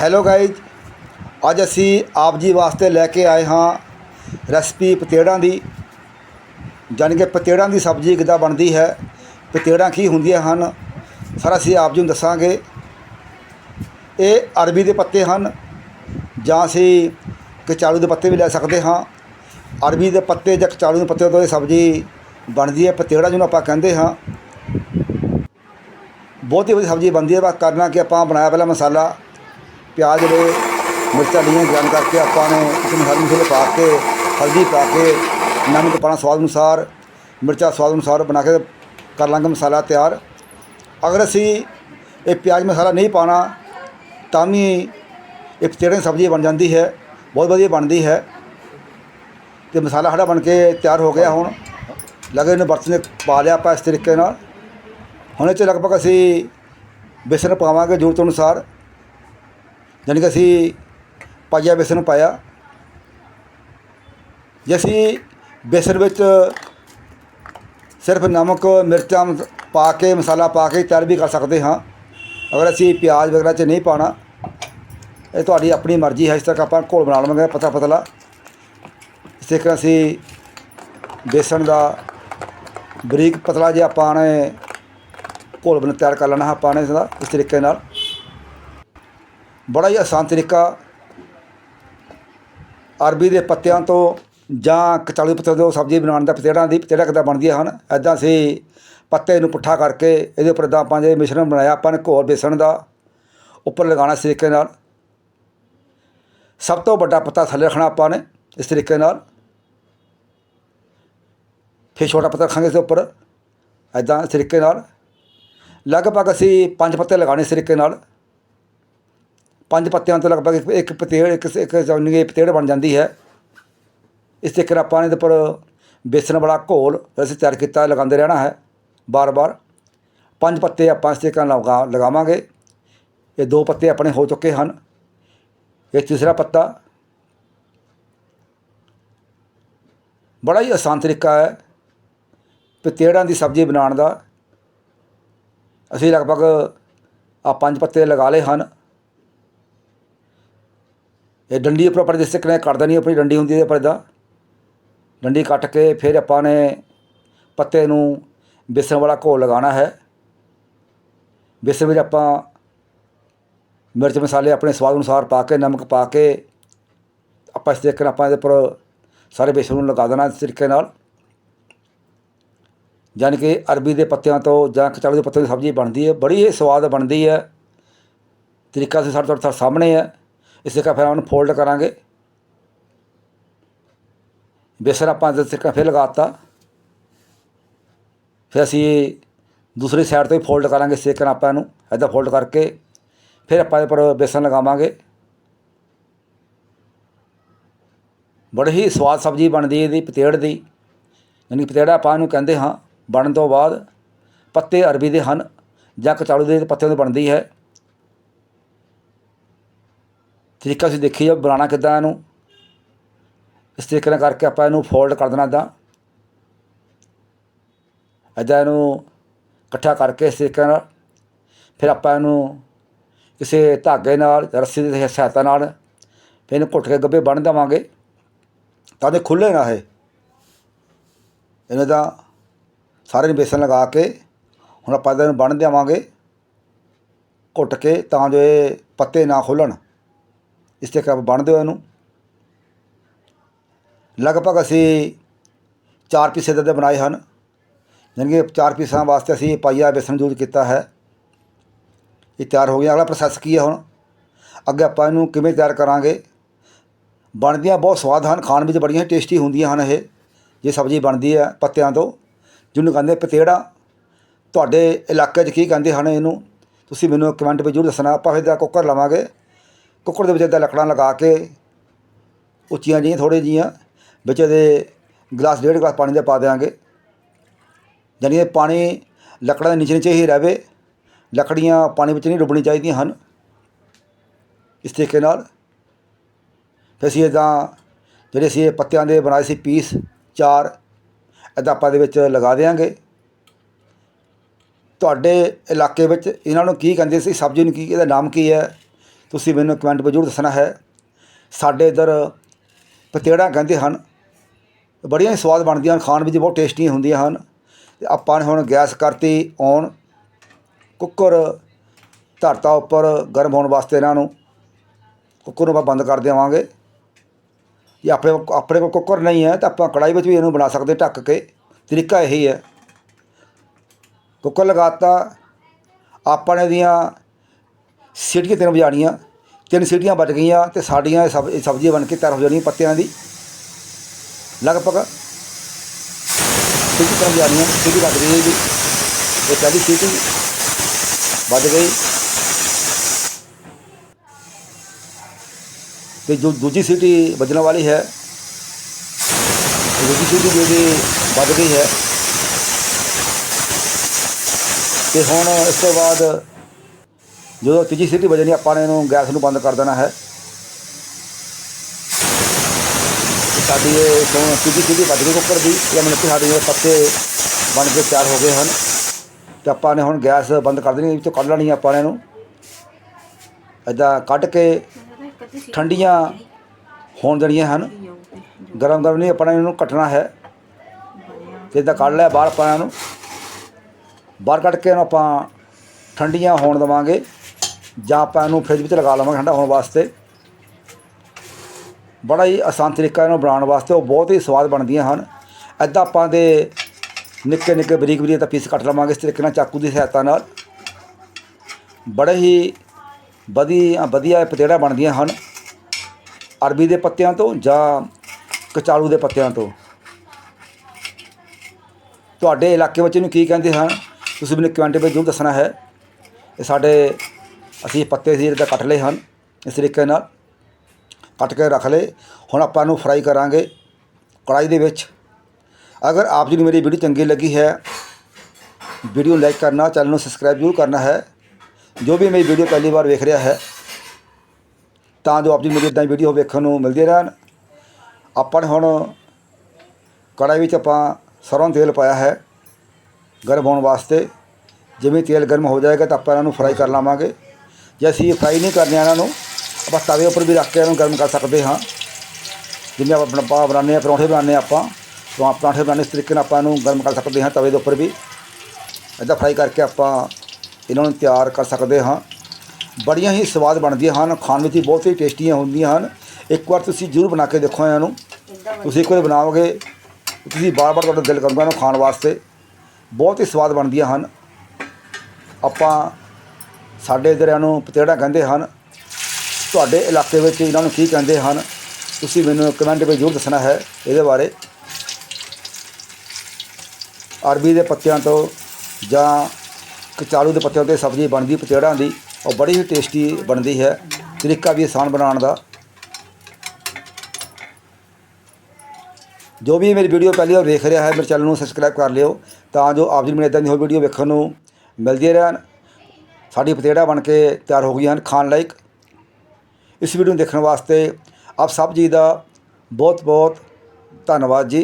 Hello guys ਅੱਜ ਅਸੀਂ ਆਪ ਜੀ ਵਾਸਤੇ ਲੈ ਕੇ ਆਏ ਹਾਂ ਰੈਸਪੀ ਪਤੇੜਾਂ ਦੀ, ਜਾਣੀ ਕਿ ਪਤੇੜਾਂ ਦੀ ਸਬਜ਼ੀ ਕਿੱਦਾਂ ਬਣਦੀ ਹੈ, ਪਤੇੜਾਂ ਕੀ ਹੁੰਦੀਆਂ ਹਨ, ਸਾਰਾ ਅਸੀਂ ਆਪ ਜੀ ਨੂੰ ਦੱਸਾਂਗੇ। ਇਹ ਅਰਬੀ ਦੇ ਪੱਤੇ ਹਨ, ਜਾਂ ਅਸੀਂ ਕਚਾਲੂ ਦੇ ਪੱਤੇ ਵੀ ਲੈ ਸਕਦੇ ਹਾਂ। ਅਰਬੀ ਦੇ ਪੱਤੇ ਜਾਂ ਕਚਾਲੂ ਦੇ ਪੱਤੇ ਤੋਂ ਇਹ ਸਬਜ਼ੀ ਬਣਦੀ ਹੈ, ਪਤੇੜਾ ਜਿਹਨੂੰ ਆਪਾਂ ਕਹਿੰਦੇ ਹਾਂ। ਬਹੁਤ ਹੀ ਵਧੀਆ ਸਬਜ਼ੀ ਬਣਦੀ ਹੈ, ਬਸ ਕਰਨਾ ਕਿ ਆਪਾਂ ਬਣਾਇਆ ਪਹਿਲਾਂ ਮਸਾਲਾ। ਪਿਆਜ਼ ਦੇ, ਮਿਰਚਾਂ ਲਈਆਂ ਗ੍ਰਾਈਂਡ ਕਰਕੇ ਆਪਾਂ ਨੇ ਇਸ ਮਸਾਲੇ ਮਸਾਲੇ ਪਾ ਕੇ, ਹਲਦੀ ਪਾ ਕੇ, ਨਮਕ ਪਾਣਾ ਸਵਾਦ ਅਨੁਸਾਰ, ਮਿਰਚਾਂ ਸਵਾਦ ਅਨੁਸਾਰ ਬਣਾ ਕੇ ਕਰ ਲਾਂਗੇ ਮਸਾਲਾ ਤਿਆਰ। ਅਗਰ ਅਸੀਂ ਇਹ ਪਿਆਜ਼ ਮਸਾਲਾ ਨਹੀਂ ਪਾਣਾ ਤਾਂ ਵੀ ਇੱਕ ਪਤੇੜੇ ਦੀ ਸਬਜ਼ੀ ਬਣ ਜਾਂਦੀ ਹੈ, ਬਹੁਤ ਵਧੀਆ ਬਣਦੀ ਹੈ। ਤੇ ਮਸਾਲਾ ਸਾਡਾ ਬਣ ਕੇ ਤਿਆਰ ਹੋ ਗਿਆ ਹੁਣ। ਲਗੇ ਇਹਨੂੰ ਬਰਤਨ 'ਚ ਪਾ ਲਿਆ ਆਪਾਂ ਇਸ ਤਰੀਕੇ ਨਾਲ। ਹੁਣ ਇਹ 'ਚ ਲਗਭਗ ਅਸੀਂ ਬੇਸਣ ਪਾਵਾਂਗੇ ਜ਼ਰੂਰਤ ਅਨੁਸਾਰ। ਜਾਣੀ ਕਿ ਅਸੀਂ ਪਾਈਆ ਬੇਸਣ ਪਾਇਆ। ਜੇ ਅਸੀਂ ਬੇਸਣ ਵਿੱਚ ਸਿਰਫ ਨਮਕ, ਮਿਰਚਾਂ ਮਸ- ਪਾ ਕੇ, ਮਸਾਲਾ ਪਾ ਕੇ ਤਿਆਰ ਵੀ ਕਰ ਸਕਦੇ ਹਾਂ। ਅਗਰ ਅਸੀਂ ਪਿਆਜ਼ ਵਗੈਰਾ 'ਚ ਨਹੀਂ ਪਾਣਾ ਇਹ ਤੁਹਾਡੀ ਆਪਣੀ ਮਰਜ਼ੀ ਹੈ, ਇਸ ਤਰ੍ਹਾਂ ਆਪਾਂ ਘੋਲ ਬਣਾ ਲਵਾਂਗੇ ਪਤਾ ਪਤਲਾ ਇਸ ਤਰੀਕੇ ਅਸੀਂ ਬੇਸਣ ਦਾ ਬਰੀਕ ਪਤਲਾ ਜਿਹਾ ਆਪਾਂ ਨੇ ਘੋਲ ਬਣਾ ਤਿਆਰ ਕਰ ਲੈਣਾ, ਆਪਾਂ ਨੇ ਇਸਦਾ ਇਸ ਤਰੀਕੇ ਨਾਲ। ਬੜਾ ਹੀ ਆਸਾਨ ਤਰੀਕਾ ਅਰਬੀ ਦੇ ਪੱਤਿਆਂ ਤੋਂ ਜਾਂ ਕਚਾਲੂ ਪੱਤੇ ਤੋਂ ਸਬਜ਼ੀ ਬਣਾਉਣ ਦਾ ਪਤੇੜਾਂ ਦੀ ਪਤੇੜਾ ਕਿੱਦਾਂ ਬਣਦੀਆਂ ਹਨ ਐਦਾਂ ਅਸੀਂ ਪੱਤੇ ਨੂੰ ਪੁੱਠਾ ਕਰਕੇ ਇਹਦੇ ਉੱਪਰ ਦਾ ਆਪਾਂ ਜੇ ਮਿਸ਼ਰਣ ਬਣਾਇਆ, ਆਪਾਂ ਨੇ ਘੋਲ ਬੇਸਣ ਦਾ ਉੱਪਰ ਲਗਾਉਣਾ ਇਸ ਤਰੀਕੇ ਨਾਲ। ਸਭ ਤੋਂ ਵੱਡਾ ਪੱਤਾ ਥੱਲੇ ਰੱਖਣਾ ਆਪਾਂ ਨੇ ਇਸ ਤਰੀਕੇ ਨਾਲ। ਫਿਰ ਛੋਟਾ ਪੱਤਾ ਰੱਖਾਂਗੇ ਇਸ ਦੇ ਉੱਪਰ ਐਦਾਂ ਇਸ ਤਰੀਕੇ ਨਾਲ। ਲਗਭਗ ਅਸੀਂ ਪੰਜ ਪੱਤੇ ਲਗਾਉਣੇ ਇਸ ਤਰੀਕੇ ਨਾਲ। ਪੰਜ ਪੱਤਿਆਂ ਤੋਂ ਲਗਭਗ ਇੱਕ- ਇੱਕ ਪਤੇੜ, ਇੱਕ ਇੱਕ ਜਾਣੀ ਪਤੇੜ ਬਣ ਜਾਂਦੀ ਹੈ। ਇਸ ਤਰੀਕੇ ਨਾਲ ਆਪਾਂ ਨੇ ਇਹਦੇ ਉੱਪਰ ਬੇਸਣ ਵਾਲਾ ਘੋਲ ਅਸੀਂ ਤਿਆਰ ਕੀਤਾ, ਲਗਾਉਂਦੇ ਰਹਿਣਾ ਹੈ ਬਾਰ-ਬਾਰ। ਪੰਜ ਪੱਤੇ ਆਪਾਂ ਇਸ ਤਰੀਕੇ ਨਾਲ ਲਗਾ ਲਗਾਵਾਂਗੇ। ਇਹ ਦੋ ਪੱਤੇ ਆਪਣੇ ਹੋ ਚੁੱਕੇ ਹਨ। ਇਹ ਤੀਸਰਾ ਪੱਤਾ। ਬੜਾ ਹੀ ਆਸਾਨ ਤਰੀਕਾ ਹੈ ਪਤੇੜਾਂ ਦੀ ਸਬਜ਼ੀ ਬਣਾਉਣ ਦਾ। ਅਸੀਂ ਲਗਭਗ ਆ ਪੰਜ ਪੱਤੇ ਲਗਾ ਲਏ ਹਨ। ਇਹ ਡੰਡੀ ਉੱਪਰ ਆਪਾਂ ਜਿਸ ਤਰੀਕੇ ਨਾਲ ਕੱਟ ਦੇਣੀ ਆਪਣੀ ਡੰਡੀ ਹੁੰਦੀ ਹੈ ਪਰ ਇਹਦਾ। ਡੰਡੀ ਕੱਟ ਕੇ ਫਿਰ ਆਪਾਂ ਨੇ ਪੱਤੇ ਨੂੰ ਬੇਸਣ ਵਾਲਾ ਘੋਲ ਲਗਾਉਣਾ ਹੈ। ਬੇਸਣ ਵਿੱਚ ਆਪਾਂ ਮਿਰਚ ਮਸਾਲੇ ਆਪਣੇ ਸਵਾਦ ਅਨੁਸਾਰ ਪਾ ਕੇ, ਨਮਕ ਪਾ ਕੇ, ਆਪਾਂ ਇਸ ਤਰੀਕੇ ਨਾਲ ਆਪਾਂ ਇਹਦੇ ਉੱਪਰ ਸਾਰੇ ਬੇਸਣ ਨੂੰ ਲਗਾ ਦੇਣਾ ਇਸ ਤਰੀਕੇ ਨਾਲ। ਯਾਨੀ ਕਿ ਅਰਬੀ ਦੇ ਪੱਤਿਆਂ ਤੋਂ ਜਾਂ ਕਚਾਲੂ ਦੇ ਪੱਤਿਆਂ ਦੀ ਸਬਜ਼ੀ ਬਣਦੀ ਹੈ, ਬੜੀ ਹੀ ਸਵਾਦ ਬਣਦੀ ਹੈ। ਤਰੀਕਾ ਅਸੀਂ ਸਾਡੇ ਤੁਹਾਡੇ ਸਾਹਮਣੇ ਹੈ। ਇਸੇ ਕਾ ਫਿਰ ਉਹਨੂੰ ਫੋਲਡ ਕਰਾਂਗੇ। ਬੇਸਣ ਆਪਾਂ ਇਸ ਤਰੀਕੇ ਨਾਲ ਫਿਰ ਲਗਾਤਾ। ਫਿਰ ਅਸੀਂ ਦੂਸਰੀ ਸਾਈਡ ਤੋਂ ਵੀ ਫੋਲਡ ਕਰਾਂਗੇ ਇਸੇ ਆਪਾਂ ਇਹਨੂੰ ਇੱਦਾਂ ਫੋਲਡ ਕਰਕੇ। ਫਿਰ ਆਪਾਂ ਇਹਦੇ ਪਰ ਬੇਸਨ ਲਗਾਵਾਂਗੇ। ਬੜੀ ਹੀ ਸਵਾਦ ਸਬਜ਼ੀ ਬਣਦੀ ਇਹਦੀ, ਪਤੇੜ ਦੀ। ਯਾਨੀ ਕਿ ਪਤੇੜਾ ਆਪਾਂ ਇਹਨੂੰ ਕਹਿੰਦੇ ਹਾਂ, ਬਣਨ ਤੋਂ ਬਾਅਦ ਪੱਤੇ ਅਰਬੀ ਦੇ ਹਨ ਜਾਂ ਕਚਾਲੂ ਦੇ ਪੱਤਿਆਂ ਤੋਂ ਬਣਦੀ ਹੈ। ਤਰੀਕਾ ਅਸੀਂ ਦੇਖੀ ਜਾ ਬਣਾਉਣਾ ਕਿੱਦਾਂ ਇਹਨੂੰ। ਇਸ ਤਰੀਕੇ ਨਾਲ ਕਰਕੇ ਆਪਾਂ ਇਹਨੂੰ ਫੋਲਡ ਕਰ ਦੇਣਾ ਇੱਦਾਂ ਇੱਦਾਂ ਇਹਨੂੰ ਇਕੱਠਾ ਕਰਕੇ ਇਸ ਤਰੀਕੇ ਨਾਲ। ਫਿਰ ਆਪਾਂ ਇਹਨੂੰ ਕਿਸੇ ਧਾਗੇ ਨਾਲ, ਰੱਸੀ ਦੀ ਸਹਾਇਤਾ ਨਾਲ ਫਿਰ ਇਹਨੂੰ ਘੁੱਟ ਕੇ ਗੱਬੇ ਬੰਨ ਦੇਵਾਂਗੇ। ਤਾਂ ਇਹ ਖੁੱਲੇ ਨਾ ਇਹ। ਇਹਨਾਂ ਦਾ ਸਾਰੇ ਨੂੰ ਬੇਸਣ ਲਗਾ ਕੇ ਹੁਣ ਆਪਾਂ ਇਹਨੂੰ ਬੰਨ੍ਹ ਦੇਵਾਂਗੇ। ਘੁੱਟ ਕੇ ਤਾਂ ਜੋ ਇਹ ਪੱਤੇ ਨਾ ਖੁੱਲਣ ਇਸ ਤੇ ਕੱਪ ਬੰਨ੍ਹ ਦਿਓ ਇਹਨੂੰ ਲਗਭਗ ਅਸੀਂ ਚਾਰ ਪੀਸੇ ਦੇ ਬਣਾਏ ਹਨ। ਜਾਣੀ ਕਿ ਚਾਰ ਪੀਸਾਂ ਵਾਸਤੇ ਅਸੀਂ ਪਾਈਆ ਬੇਸਣ ਯੂਜ਼ ਕੀਤਾ ਹੈ। ਇਹ ਤਿਆਰ ਹੋ ਗਿਆ ਅਗਲਾ ਪ੍ਰੋਸੈਸ ਕੀ ਹੈ ਹੁਣ? ਅੱਗੇ ਆਪਾਂ ਇਹਨੂੰ ਕਿਵੇਂ ਤਿਆਰ ਕਰਾਂਗੇ? ਬਣਦੀਆਂ ਬਹੁਤ ਸਵਾਦ ਹਨ। ਖਾਣ ਵਿੱਚ ਬੜੀਆਂ ਟੇਸਟੀ ਹੁੰਦੀਆਂ ਹਨ ਇਹ। ਜੇ ਸਬਜ਼ੀ ਬਣਦੀ ਹੈ ਪੱਤਿਆਂ ਤੋਂ, ਜਿਹਨੂੰ ਕਹਿੰਦੇ ਪਤੇੜਾ। ਤੁਹਾਡੇ ਇਲਾਕੇ 'ਚ ਕੀ ਕਹਿੰਦੇ ਹਨ ਇਹਨੂੰ? ਤੁਸੀਂ ਮੈਨੂੰ ਕਮੈਂਟ ਵਿੱਚ ਜ਼ਰੂਰ ਦੱਸਣਾ। ਆਪਾਂ ਫਿਰ ਦਾ ਕੁੱਕਰ ਲਵਾਂਗੇ। ਕੁੱਕਰ ਦੇ ਵਿੱਚ ਇੱਦਾਂ ਲੱਕੜਾਂ ਲਗਾ ਕੇ ਉੱਚੀਆਂ ਜਿਹੀਆਂ ਥੋੜ੍ਹੀਆਂ ਜਿਹੀਆਂ, ਵਿੱਚ ਇਹਦੇ ਗਲਾਸ ਡੇਢ ਗਲਾਸ ਪਾਣੀ ਦੇ ਪਾ ਦਿਆਂਗੇ। ਜਾਣੀ ਇਹ ਪਾਣੀ ਲੱਕੜਾਂ ਦੇ ਨੀਚੇ ਨੀਚੇ ਹੀ ਰਹੇ ਲੱਕੜੀਆਂ ਪਾਣੀ ਵਿੱਚ ਨਹੀਂ ਡੁੱਬਣੀ ਚਾਹੀਦੀਆਂ ਹਨ। ਇਸ ਤਰੀਕੇ ਨਾਲ ਫਿਰ ਅਸੀਂ ਇੱਦਾਂ ਜਿਹੜੇ ਅਸੀਂ ਪੱਤਿਆਂ ਦੇ ਬਣਾਏ ਸੀ ਪੀਸ, ਚਾਰ ਇੱਦਾਂ ਆਪਾਂ ਦੇ ਵਿੱਚ ਲਗਾ ਦਿਆਂਗੇ। ਤੁਹਾਡੇ ਇਲਾਕੇ ਵਿੱਚ ਇਹਨਾਂ ਨੂੰ ਕੀ ਕਹਿੰਦੇ ਸੀ? ਸਬਜ਼ੀ ਨੂੰ ਕੀ, ਇਹਦਾ ਨਾਮ ਕੀ ਹੈ? ਤੁਸੀਂ ਮੈਨੂੰ ਕਮੈਂਟ ਵਿੱਚ ਜ਼ਰੂਰ ਦੱਸਣਾ ਹੈ। ਸਾਡੇ ਇੱਧਰ ਪਤੇੜਾ ਕਹਿੰਦੇ ਹਨ, ਬੜੀਆਂ ਹੀ ਸਵਾਦ ਬਣਦੀਆਂ ਹਨ, ਖਾਣ ਵਿੱਚ ਬਹੁਤ ਟੇਸਟੀ ਹੁੰਦੀਆਂ ਹਨ। ਤੇ ਆਪਾਂ ਨੇ ਹੁਣ ਗੈਸ ਕਰਤੀ ਔਨ, ਕੁੱਕਰ ਧਰਤਾ ਉੱਪਰ ਗਰਮ ਹੋਣ ਵਾਸਤੇ ਇਹਨਾਂ ਨੂੰ। ਕੁੱਕਰ ਨੂੰ ਆਪਾਂ ਬੰਦ ਕਰ ਦੇਵਾਂਗੇ। ਜੇ ਆਪਣੇ ਆਪਣੇ ਕੋਲ ਕੁੱਕਰ ਨਹੀਂ ਹੈ, ਤਾਂ ਆਪਾਂ ਕੜਾਈ ਵਿੱਚ ਵੀ ਇਹਨੂੰ ਬਣਾ ਸਕਦੇ, ਢੱਕ ਕੇ। ਤਰੀਕਾ ਇਹੀ ਹੈ। ਕੁੱਕਰ ਲਗਾਤਾ। ਆਪਾਂ ਨੇ ਇਹਦੀਆਂ ਸੀਟੀਆਂ ਤਿੰਨ ਵਜਾਣੀਆਂ ਤਿੰਨ ਸੀਟੀਆਂ ਵੱਜ ਗਈਆਂ ਤੇ ਸਾਡੀਆਂ ਇਹ ਸਬ, ਇਹ ਸਬਜ਼ੀ ਬਣ ਕੇ ਤਿਆਰ ਹੋ ਜਾਣੀ ਪੱਤਿਆਂ ਦੀ। ਲਗਭਗ ਸੀਟੀ ਤਿੰਨ ਵਜਾਣੀਆਂ ਸੀਟੀ ਵੱਜ ਗਈ ਜੀ। ਇਹ ਪਹਿਲੀ ਸੀਟੀ ਵੱਜ ਗਈ। ਤੇ ਜੋ ਦੂਜੀ ਸੀਟੀ ਵੱਜਣ ਵਾਲੀ ਹੈ, ਦੂਜੀ ਸੀਟੀ ਜਿਹੜੀ ਵੱਜ ਗਈ ਹੈ। ਤੇ ਹੁਣ ਇਸ ਤੋਂ ਬਾਅਦ ਜਦੋਂ ਤੀਜੀ ਸੀਟੀ ਵੱਜਣੀ ਆਪਾਂ ਨੇ ਇਹਨੂੰ ਗੈਸ ਨੂੰ ਬੰਦ ਕਰ ਦੇਣਾ ਹੈ। ਸਾਡੀ ਇਹ ਤੋਂ ਤੀਜੀ ਸੀਟੀ ਵੱਜ ਗਈ ਕੁੱਕਰ ਦੀ। ਇਹ ਮਤਲਬ ਕਿ ਸਾਡੇ ਪੱਤੇ ਬਣ ਕੇ ਤਿਆਰ ਹੋ ਗਏ ਹਨ। ਤੇ ਆਪਾਂ ਨੇ ਹੁਣ ਗੈਸ ਬੰਦ ਕਰ ਦੇਣੀ ਵਿੱਚੋਂ ਕੱਢ ਲੈਣੀ ਆਪਾਂ ਨੇ ਇਹਨੂੰ। ਇੱਦਾਂ ਕੱਢ ਕੇ ਠੰਡੀਆਂ ਹੋਣ ਦੇਣੀਆਂ ਹਨ। ਗਰਮ ਗਰਮ ਨਹੀਂ ਆਪਣਾ ਇਹਨੂੰ ਕੱਟਣਾ ਹੈ। ਤੇ ਇੱਦਾਂ ਕੱਢ ਲਿਆ ਬਾਹਰ ਆਪਾਂ ਇਹਨੂੰ। ਬਾਹਰ ਕੱਢ ਕੇ ਇਹਨੂੰ ਆਪਾਂ ਠੰਡੀਆਂ ਹੋਣ ਦੇਵਾਂਗੇ। ਜਾਂ ਆਪਾਂ ਇਹਨੂੰ ਫ੍ਰਿਜ ਵਿੱਚ ਲਗਾ ਲਵਾਂਗੇ ਠੰਡਾ ਹੋਣ ਵਾਸਤੇ। ਬੜਾ ਹੀ ਆਸਾਨ ਤਰੀਕਾ ਇਹਨੂੰ ਬਣਾਉਣ ਵਾਸਤੇ, ਉਹ ਬਹੁਤ ਹੀ ਸਵਾਦ ਬਣਦੀਆਂ ਹਨ। ਇੱਦਾਂ ਆਪਾਂ ਦੇ ਨਿੱਕੇ ਨਿੱਕੇ ਬਰੀਕ ਬਰੀਕ ਤਾਂ ਪੀਸ ਕੱਟ ਲਵਾਂਗੇ ਇਸ ਤਰੀਕੇ ਨਾਲ ਚਾਕੂ ਦੀ ਸਹਾਇਤਾ ਨਾਲ। ਬੜੇ ਹੀ ਵਧੀਆ ਵਧੀਆ ਪਤੇੜਾ ਬਣਦੀਆਂ ਹਨ। ਅਰਬੀ ਦੇ ਪੱਤਿਆਂ ਤੋਂ ਜਾਂ ਕਚਾਲੂ ਦੇ ਪੱਤਿਆਂ ਤੋਂ। ਤੁਹਾਡੇ ਇਲਾਕੇ ਵਿੱਚ ਇਹਨੂੰ ਕੀ ਕਹਿੰਦੇ ਹਨ? ਤੁਸੀਂ ਮੈਨੂੰ ਕਮੈਂਟ ਵਿੱਚ ਜ਼ਰੂਰ ਦੱਸਣਾ ਹੈ। ਇਹ ਸਾਡੇ ਅਸੀਂ ਪੱਤੇ ਸੀ ਜਿਹੜੇ ਕੱਟ ਲਏ ਹਨ, ਇਸ ਤਰੀਕੇ ਨਾਲ। ਕੱਟ ਕੇ ਰੱਖ ਲਏ। ਹੁਣ ਆਪਾਂ ਇਹਨੂੰ ਫਰਾਈ ਕਰਾਂਗੇ ਕੜਾਈ ਦੇ ਵਿੱਚ। ਅਗਰ ਆਪ ਜੀ ਨੂੰ ਮੇਰੀ ਵੀਡੀਓ ਚੰਗੀ ਲੱਗੀ ਹੈ ਵੀਡੀਓ ਲਾਈਕ ਕਰਨਾ ਚੈਨਲ ਨੂੰ ਸਬਸਕ੍ਰਾਈਬ ਜ਼ਰੂਰ ਕਰਨਾ ਹੈ। ਜੋ ਵੀ ਮੇਰੀ ਵੀਡੀਓ ਪਹਿਲੀ ਵਾਰ ਵੇਖ ਰਿਹਾ ਹੈ, ਤਾਂ ਜੋ ਆਪ ਜੀ ਨੂੰ ਮੇਰੀ ਇਦਾਂ ਦੀ ਵੀਡੀਓ ਵੇਖਣ ਨੂੰ ਮਿਲਦੀ ਰਹਿਣ। ਆਪਾਂ ਨੇ ਹੁਣ ਕੜਾਈ ਵਿੱਚ ਆਪਾਂ ਸਰੋਂ ਤੇਲ ਪਾਇਆ ਹੈ, ਗਰਮ ਹੋਣ ਵਾਸਤੇ। ਜਿਵੇਂ ਤੇਲ ਗਰਮ ਹੋ ਜਾਏਗਾ ਤਾਂ ਆਪਾਂ ਇਹਨਾਂ ਨੂੰ ਫਰਾਈ ਕਰ ਲਾਵਾਂਗੇ। ਜੇ ਅਸੀਂ ਫਰਾਈ ਨਹੀਂ ਕਰਨੇ ਇਹਨਾਂ ਨੂੰ, ਆਪਾਂ ਤਵੇ ਉੱਪਰ ਵੀ ਰੱਖ ਕੇ ਇਹਨੂੰ ਗਰਮ ਕਰ ਸਕਦੇ ਹਾਂ। ਜਿਵੇਂ ਆਪਾਂ ਆਪਣਾ ਪਾ ਬਣਾਉਂਦੇ ਹਾਂ, ਪਰੌਂਠੇ ਬਣਾਉਂਦੇ ਹਾਂ ਆਪਾਂ, ਤਾਂ ਪਰੌਂਠੇ ਬਣਾਉਣੇ ਇਸ ਤਰੀਕੇ ਨਾਲ ਆਪਾਂ ਇਹਨੂੰ ਗਰਮ ਕਰ ਸਕਦੇ ਹਾਂ ਤਵੇ ਦੇ ਉੱਪਰ ਵੀ। ਇੱਦਾਂ ਫਰਾਈ ਕਰਕੇ ਆਪਾਂ ਇਹਨਾਂ ਨੂੰ ਤਿਆਰ ਕਰ ਸਕਦੇ ਹਾਂ। ਬੜੀਆਂ ਹੀ ਸਵਾਦ ਬਣਦੀਆਂ ਹਨ, ਖਾਣ ਵਿੱਚ ਬਹੁਤ ਹੀ ਟੇਸਟੀਆਂ ਹੁੰਦੀਆਂ ਹਨ। ਇੱਕ ਵਾਰ ਤੁਸੀਂ ਜ਼ਰੂਰ ਬਣਾ ਕੇ ਦੇਖੋ ਇਹਨਾਂ ਨੂੰ। ਤੁਸੀਂ ਇੱਕ ਵਾਰ ਬਣਾਓਗੇ, ਤੁਸੀਂ ਬਾਰ-ਬਾਰ ਤੁਹਾਡਾ ਦਿਲ ਕਰੂਗਾ ਇਹਨੂੰ ਖਾਣ ਵਾਸਤੇ। ਬਹੁਤ ਹੀ ਸਵਾਦ ਬਣਦੀਆਂ ਹਨ। ਆਪਾਂ ਸਾਡੇ ਇੱਧਰ ਇਹਨੂੰ ਪਤੇੜਾ ਕਹਿੰਦੇ ਹਨ। ਤੁਹਾਡੇ ਇਲਾਕੇ ਵਿੱਚ ਇਹਨਾਂ ਨੂੰ ਕੀ ਕਹਿੰਦੇ ਹਨ? ਤੁਸੀਂ ਮੈਨੂੰ ਕਮੈਂਟ ਵਿੱਚ ਜ਼ਰੂਰ ਦੱਸਣਾ ਹੈ ਇਹਦੇ ਬਾਰੇ। ਅਰਬੀ ਦੇ ਪੱਤਿਆਂ ਤੋਂ ਜਾਂ ਕਚਾਲੂ ਦੇ ਪੱਤਿਆਂ 'ਤੇ ਸਬਜ਼ੀ ਬਣਦੀ ਪਤੇੜਾਂ ਦੀ, ਉਹ ਬੜੀ ਹੀ ਟੇਸਟੀ ਬਣਦੀ ਹੈ। ਤਰੀਕਾ ਵੀ ਆਸਾਨ ਬਣਾਉਣ ਦਾ। ਜੋ ਵੀ ਮੇਰੀ ਵੀਡੀਓ ਪਹਿਲੀ ਵਾਰ ਵੇਖ ਰਿਹਾ ਹੈ, ਮੇਰੇ ਚੈਨਲ ਨੂੰ ਸਬਸਕ੍ਰਾਈਬ ਕਰ ਲਿਓ ਤਾਂ ਜੋ ਆਪ ਜੀ ਮੈਨੂੰ ਮੇਰੇ ਇਦਾਂ ਦੀ ਹੋਰ ਵੀਡੀਓ ਵੇਖਣ ਨੂੰ ਮਿਲਦੀ ਰਹਿਣ। ਸਾਡੀ ਪਤੇੜਾ ਬਣ ਕੇ ਤਿਆਰ ਹੋ ਗਈਆਂ ਹਨ ਖਾਣ ਲਾਇਕ। ਇਸ ਵੀਡੀਓ ਨੂੰ ਦੇਖਣ ਵਾਸਤੇ ਆਪ ਸਭ ਜੀ ਦਾ ਬਹੁਤ ਬਹੁਤ ਧੰਨਵਾਦ ਜੀ।